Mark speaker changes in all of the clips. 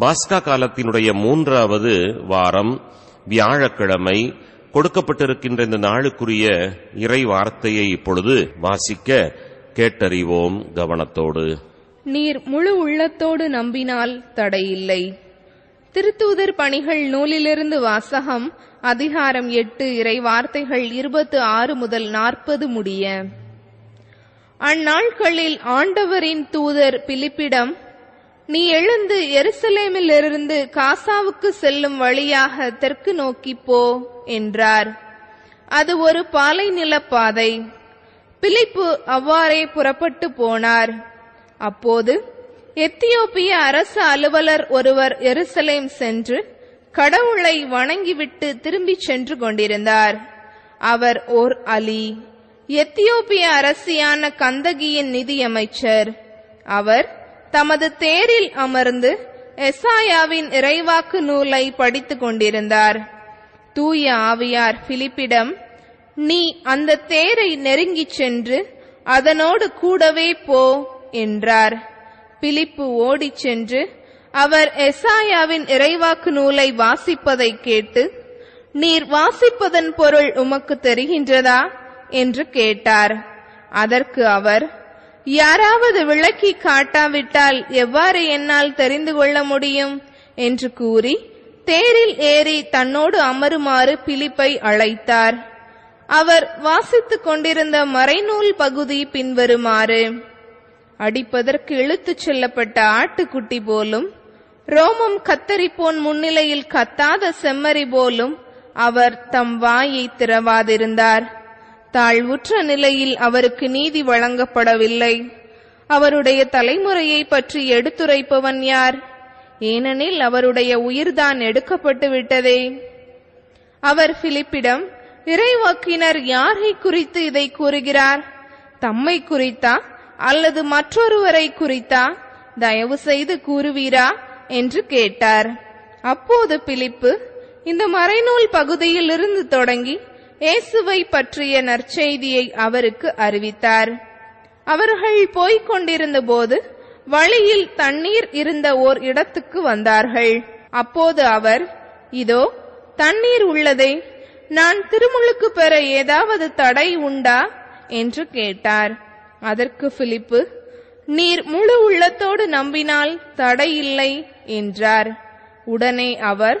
Speaker 1: பாஸ்கா காலத்தினுடைய மூன்றாவது வாரம் வியாழக்கிழமை கொடுக்கப்பட்டிருக்கின்ற இந்த நாளுக்குரிய இறை வார்த்தையை இப்பொழுது வாசிக்க கேட்டறிவோம் கவனத்தோடு.
Speaker 2: நீர் முழு உள்ளத்தோடு நம்பினால் தடையில்லை. திருத்தூதர் பணிகள் நூலிலிருந்து வாசகம் அதிகாரம் எட்டு இறை வார்த்தைகள் இருபத்து ஆறு முதல் நாற்பது முடிய. அந்நாட்களில் ஆண்டவரின் தூதர் பிலிப்பிடம் நீ எழுந்து எருசலேமிலிருந்து காசாவுக்கு செல்லும் வழியாக தெற்கு நோக்கிப் போ என்றார். அது ஒரு பாலை நிலப்பாதை பிலிப்பு அவ்வாறே புறப்பட்டு போனார். அப்போது எத்தியோப்பிய அரசு அலுவலர் ஒருவர் எருசலேம் சென்று கடவுளை வணங்கிவிட்டு திரும்பிச் சென்று கொண்டிருந்தார். அவர் ஓர் அலி எத்தியோப்பிய அரசியான கந்தகியின் நிதியமைச்சர். அவர் தமது தேரில் அமர்ந்து எசாயாவின் இறைவாக்கு நூலை படித்துக் கொண்டிருந்தார். தூய ஆவியார் பிலிப்பிடம் நீ அந்த தேரை நெருங்கிச் சென்று அதனோடு கூடவே போ என்றார். பிலிப்பு ஓடிச் சென்று அவர் எசாயாவின் இறைவாக்கு நூலை வாசிப்பதைக் கேட்டு நீர் வாசிப்பதன் பொருள் உமக்கு தெரிகின்றதா? என்று கேட்டார். அதற்கு அவர் யாராவது விளக்கி காட்டாவிட்டால் எவ்வாறு என்னால் தெரிந்து கொள்ள முடியும்? என்று கூறி தேரில் ஏறி தன்னோடு அமருமாறு பிலிப்பை அழைத்தார். அவர் வாசித்துக் கொண்டிருந்த மறைநூல் பகுதி பின்வருமாறு. அடிப்பதற்கு இழுத்துச் செல்லப்பட்ட ஆட்டுக்குட்டி போலும் ரோமம் கத்தரிப்போன் முன்னிலையில் கத்தாத செம்மறி போலும் அவர் தம் வாயை திறவாதிருந்தார். தாழ்வுற்ற நிலையில் அவருக்கு நீதி வழங்கப்படவில்லை. அவருடைய தலைமுறையை பற்றி எடுத்துரைப்பவன் யார்? ஏனெனில் அவருடைய உயிர்தான் எடுக்கப்பட்டு விட்டதே அவர் பிலிப்பிடம் இறைவாக்கினர் யாரை குறித்து இதை கூறுகிறார்? தம்மை குறித்தா? அல்லது மற்றொருவரை குறித்தா? தயவு செய்து கூறுவீரா? என்று கேட்டார். அப்போது பிலிப்பு இந்த மறைநூல் பகுதியில் இருந்து தொடங்கி இயேசுவை பற்றிய நற்செய்தியை அவருக்கு அறிவித்தார். அவர்கள் போய்க் கொண்டிருந்த போது வழியில் தண்ணீர் இருந்த ஓர் இடத்துக்கு வந்தார்கள். அப்போது அவர் இதோ தண்ணீர் உள்ளதே நான் திருமுழுக்கு பெற ஏதாவது தடை உண்டா? என்று கேட்டார். அதற்கு பிலிப்பு நீர் முழு உள்ளத்தோடு நம்பினால் தடை இல்லை என்றார். உடனே அவர்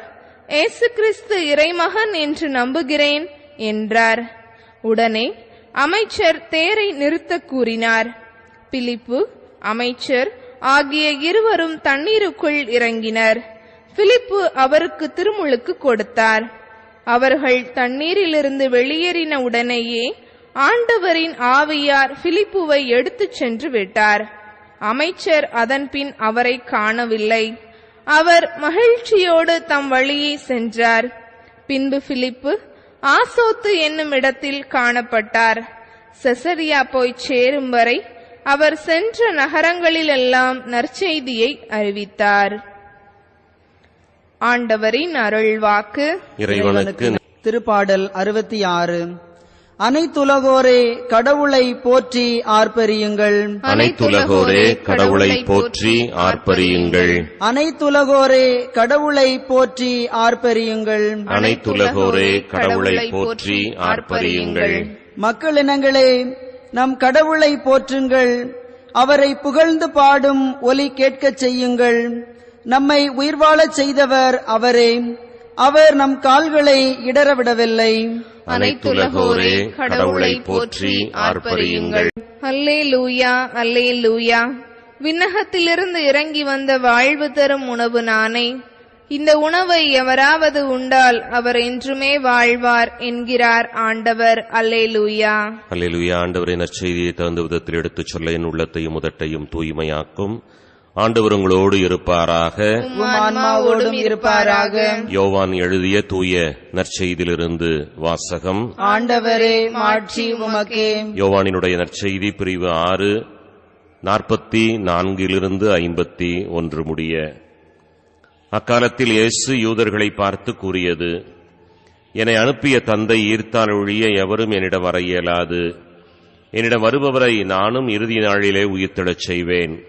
Speaker 2: ஏசு கிறிஸ்து இறைமகன் என்று நம்புகிறேன் என்றார். உடனே அமைச்சர் தேரை நிறுத்தக் கூறினார். பிலிப்பு அமைச்சர் ஆகிய இருவரும் தண்ணீருக்குள் இறங்கினர். பிலிப்பு அவருக்கு திருமுழுக்கு கொடுத்தார். அவர்கள் தண்ணீரிலிருந்து வெளியேறின உடனேயே ஆண்டவரின் ஆவியார் பிலிப்புவை எடுத்துச் சென்று விட்டார். அமைச்சர் அதன்பின் அவரை காணவில்லை. அவர் மகிழ்ச்சியோடு தம் வழியே சென்றார். பின்பு பிலிப்பு ஆசோத்து என்னும் இடத்தில் காணப்பட்டார். செசரியா போய்ச் சேரும் வரை அவர் சென்ற நகரங்களிலெல்லாம் நற்செய்தியை அறிவித்தார். ஆண்டவரின் அருள்வாக்கு.
Speaker 1: இறைவனுக்கு
Speaker 3: திருப்பாடல் அறுபத்தி ஆறு. அனைத்துலகோரே கடவுளை போற்றி ஆர்ப்பரியுங்கள்.
Speaker 1: அனைத்துலகோரே கடவுளை போற்றி ஆர்ப்பரியுங்கள்.
Speaker 3: அனைத்துலகோரே கடவுளை போற்றி ஆர்ப்பரியுங்கள்.
Speaker 1: அனைத்துலகோரே கடவுளை போற்றி ஆர்ப்பரியுங்கள்.
Speaker 3: மக்களினங்களே நம் கடவுளை போற்றுங்கள். அவரை புகழ்ந்து பாடும் ஒலி கேட்கச் செய்யுங்கள். நம்மை உயிர் வாழச் செய்தவர் அவரே. அவர் நம் கால்களை இடரவிடவில்லை
Speaker 1: அனைத்துலகோரே கடவுளை போற்றி ஆர்ப்பரியுங்கள்.
Speaker 2: அல்லே லூயா அல்லே லூயா விண்ணகத்திலிருந்து இறங்கி வந்த வாழ்வு தரும் உணவு நானே. இந்த உணவை எவராவது உண்டால் அவர் என்றுமே வாழ்வார் என்கிறார் ஆண்டவர். அல்லே லூயா
Speaker 1: அல்லேலூயா ஆண்டவரை நற்செய்தியை தகுந்த விதத்தில் எடுத்துச் சொல்ல என் உள்ளத்தையும் உதட்டையும் தூய்மையாக்கும். ஆண்டவர் உங்களோடு இருப்பாராக
Speaker 3: ஆன்மாவோடும் இருப்பாராக.
Speaker 1: யோவான் எழுதிய தூய நற்செய்தியிலிருந்து வாசகம்.
Speaker 3: ஆண்டவரே மாட்சி உமக்கே.
Speaker 1: யோவானினுடைய நற்செய்தி பிரிவு ஆறு நாற்பத்தி நான்கிலிருந்து ஐம்பத்தி ஒன்று முடிய. அக்காலத்தில் இயேசு யூதர்களை பார்த்து கூறியது என்னை அனுப்பிய தந்தை ஈர்த்தால் ஒழிய எவரும் என்னிடம் வர இயலாது. என்னிடம் வருபவரை நானும் இறுதி நாளிலே உயிர்த்தெழச் செய்வேன்.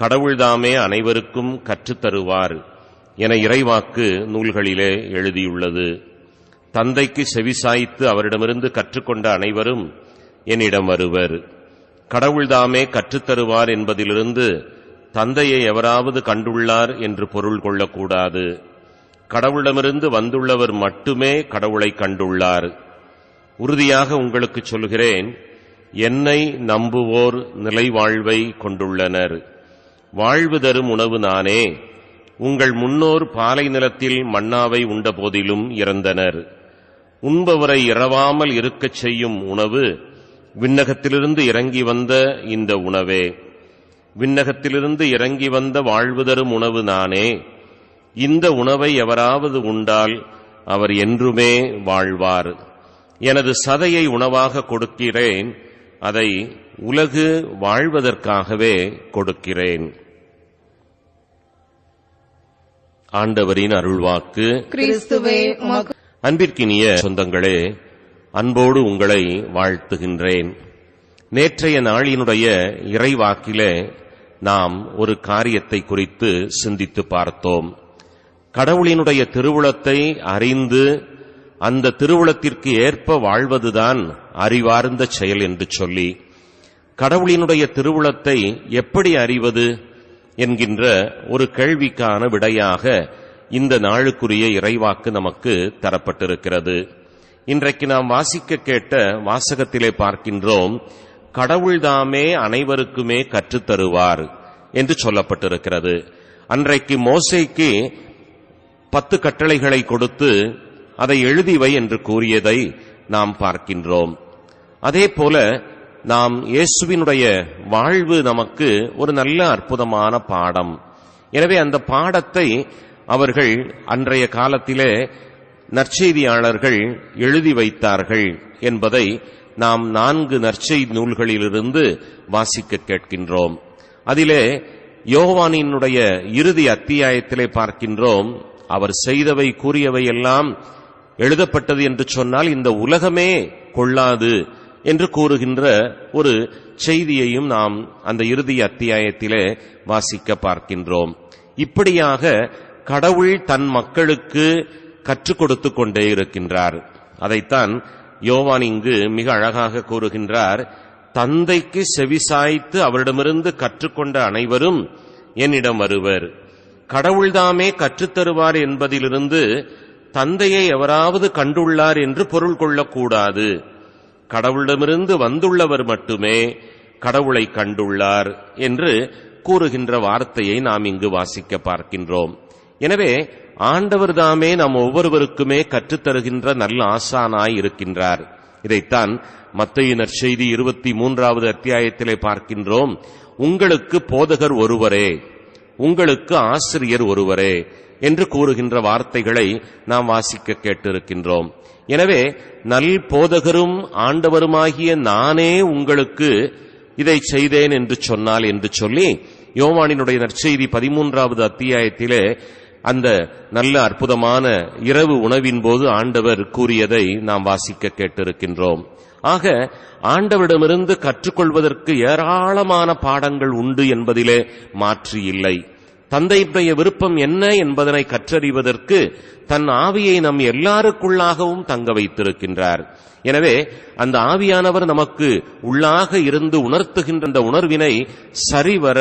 Speaker 1: கடவுள்தாமே அனைவருக்கும் கற்றுத்தருவார் என இறைவாக்கு நூல்களிலே எழுதியுள்ளது. தந்தைக்கு செவிசாய்த்து அவரிடமிருந்து கற்றுக்கொண்ட அனைவரும் என்னிடம் வருவர். கடவுள்தாமே கற்றுத்தருவார் என்பதிலிருந்து தந்தையை எவராவது கண்டுள்ளார் என்று பொருள் கொள்ளக்கூடாது. கடவுளிடமிருந்து வந்துள்ளவர் மட்டுமே கடவுளை கண்டுள்ளார். உறுதியாக உங்களுக்கு சொல்கிறேன் என்னை நம்புவோர் நிலைவாழ்வை கொண்டுள்ளனர். வாழ்வு தரும் உணவு நானே. உங்கள் முன்னோர் பாலை நிலத்தில் மன்னாவை உண்ட போதிலும் இறந்தனர். உண்பவரை இரவாமல் இருக்கச் செய்யும் உணவு விண்ணகத்திலிருந்து இறங்கி வந்த இந்த உணவே. விண்ணகத்திலிருந்து இறங்கி வந்த வாழ்வு தரும் உணவு நானே. இந்த உணவை எவராவது உண்டால் அவர் என்றுமே வாழ்வார். எனது சதையை உணவாக கொடுக்கிறேன். அதை உலகு வாழ்வதற்காகவே கொடுக்கிறேன். ஆண்டவரின் அருள்வாக்கு.
Speaker 2: கிறிஸ்துவே
Speaker 1: அன்பிற்கினிய சொந்தங்களே அன்போடு உங்களை வாழ்த்துகின்றேன். நேற்றைய நாளினுடைய இறைவாக்கிலே நாம் ஒரு காரியத்தை குறித்து சிந்தித்து பார்த்தோம். கடவுளினுடைய திருவுளத்தை அறிந்து அந்த திருவுளத்திற்கு ஏற்ப வாழ்வதுதான் அறிவார்ந்த செயல் என்று சொல்லி கடவுளினுடைய திருவுளத்தை எப்படி அறிவது என்கின்ற ஒரு கேள்விக்கான விடையாக இந்த நாளுக்குரிய இறைவாக்கு நமக்கு தரப்பட்டிருக்கிறது. இன்றைக்கு நாம் வாசிக்க கேட்ட வாசகத்திலே பார்க்கின்றோம் கடவுள்தாமே அனைவருக்குமே கற்றுத்தருவார் என்று சொல்லப்பட்டிருக்கிறது. அன்றைக்கு மோசைக்கு பத்து கட்டளைகளை கொடுத்து அதை எழுதிவை என்று கூறியதை நாம் பார்க்கின்றோம். அதே போல நாம் இயேசுவினுடைய வாழ்வு நமக்கு ஒரு நல்ல அற்புதமான பாடம். எனவே அந்த பாடத்தை அவர்கள் அன்றைய காலத்திலே நற்செய்தியாளர்கள் எழுதி வைத்தார்கள் என்பதை நாம் நான்கு நற்செய்தி நூல்களிலிருந்து வாசிக்க கேட்கின்றோம். அதிலே யோவானினுடைய இறுதி அத்தியாயத்திலே பார்க்கின்றோம் அவர் செய்தவை கூறியவை எல்லாம் எழுதப்பட்டது என்று சொன்னால் இந்த உலகமே கொள்ளாது என்று கூறுகின்ற ஒரு செய்தியையும் நாம் அந்த இறுதி அத்தியாயத்திலே வாசிக்க பார்க்கின்றோம். இப்படியாக கடவுள் தன் மக்களுக்கு கற்றுக் கொடுத்து கொண்டே இருக்கின்றார். அதைத்தான் யோவான் இங்கு மிக அழகாக கூறுகின்றார். தந்தைக்கு செவிசாய்த்து அவரிடமிருந்து கற்றுக்கொண்ட அனைவரும் என்னிடம் வருவர். கடவுள்தாமே கற்றுத்தருவார் என்பதிலிருந்து தந்தையை எவராவது கண்டுள்ளார் என்று பொருள் கொள்ளக்கூடாது. கடவுளிடமிருந்து வந்துள்ளவர் மட்டுமே கடவுளை கண்டுள்ளார் என்று கூறுகின்ற வார்த்தையை நாம் இங்கு வாசிக்க பார்க்கின்றோம். எனவே ஆண்டவர் தாமே நம் ஒவ்வொருவருக்குமே கற்றுத்தருகின்ற நல்ல ஆசானாய் இருக்கின்றார். இதைத்தான் மத்தையினர் செய்தி இருபத்தி மூன்றாவது அத்தியாயத்திலே பார்க்கின்றோம். உங்களுக்கு போதகர் ஒருவரே. உங்களுக்கு ஆசிரியர் ஒருவரே. என்று கூறுகின்ற வார்த்தைகளை நாம் வாசிக்க கேட்டிருக்கின்றோம். எனவே நல் போதகரும் ஆண்டவருமாகிய நானே உங்களுக்கு இதை செய்தேன் என்று சொன்னால் என்று சொல்லி யோவானினுடைய நற்செய்தி பதிமூன்றாவது அத்தியாயத்திலே அந்த நல்ல அற்புதமான இரவு உணவின் போது ஆண்டவர் கூறியதை நாம் வாசிக்க கேட்டிருக்கின்றோம். ஆக ஆண்டவரிடமிருந்து கற்றுக்கொள்வதற்கு ஏராளமான பாடங்கள் உண்டு என்பதிலே மாற்று இல்லை. தந்தையுடைய விருப்பம் என்ன என்பதனை கற்றறிவதற்கு தன் ஆவியை நம் எல்லாருக்குள்ளாகவும் தங்க வைத்திருக்கின்றார். எனவே அந்த ஆவியானவர் நமக்கு உள்ளாக இருந்து உணர்த்துகின்ற அந்த உணர்வினை சரிவர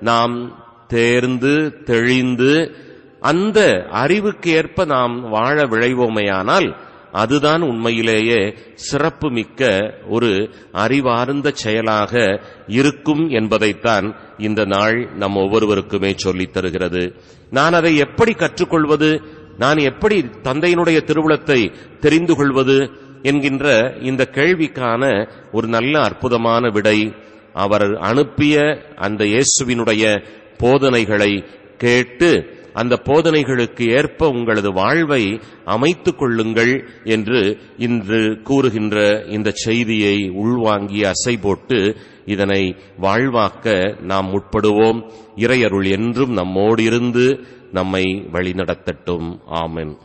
Speaker 1: நாம் தேர்ந்து தெளிந்து அந்த அறிவுக்கு ஏற்ப நாம் வாழ விழைவோமையானால் அதுதான் உண்மையிலேயே சிறப்பு மிக்க ஒரு அறிவார்ந்த செயலாக இருக்கும் என்பதைத்தான் இந்த நாள் நம் ஒவ்வொருவருக்குமே சொல்லித் தருகிறது. நான் அதை எப்படி கற்றுக்கொள்வது? நான் எப்படி தந்தையினுடைய திருவுளத்தை தெரிந்து கொள்வது? என்கின்ற இந்த கேள்விக்கான ஒரு நல்ல அற்புதமான விடை அவர் அனுப்பிய அந்த இயேசுவினுடைய போதனைகளை கேட்டு அந்த போதனைகளுக்கு ஏற்ப உங்களது வாழ்வை அமைத்துக் கொள்ளுங்கள் என்று இன்று கூறுகின்ற இந்த செய்தியை உள்வாங்கி அசை போட்டு இதனை வாழ்வாக்க நாம் முற்படுவோம். இறையருள் என்றும் நம்மோடு இருந்து நம்மை வழிநடத்தட்டும். ஆமென்.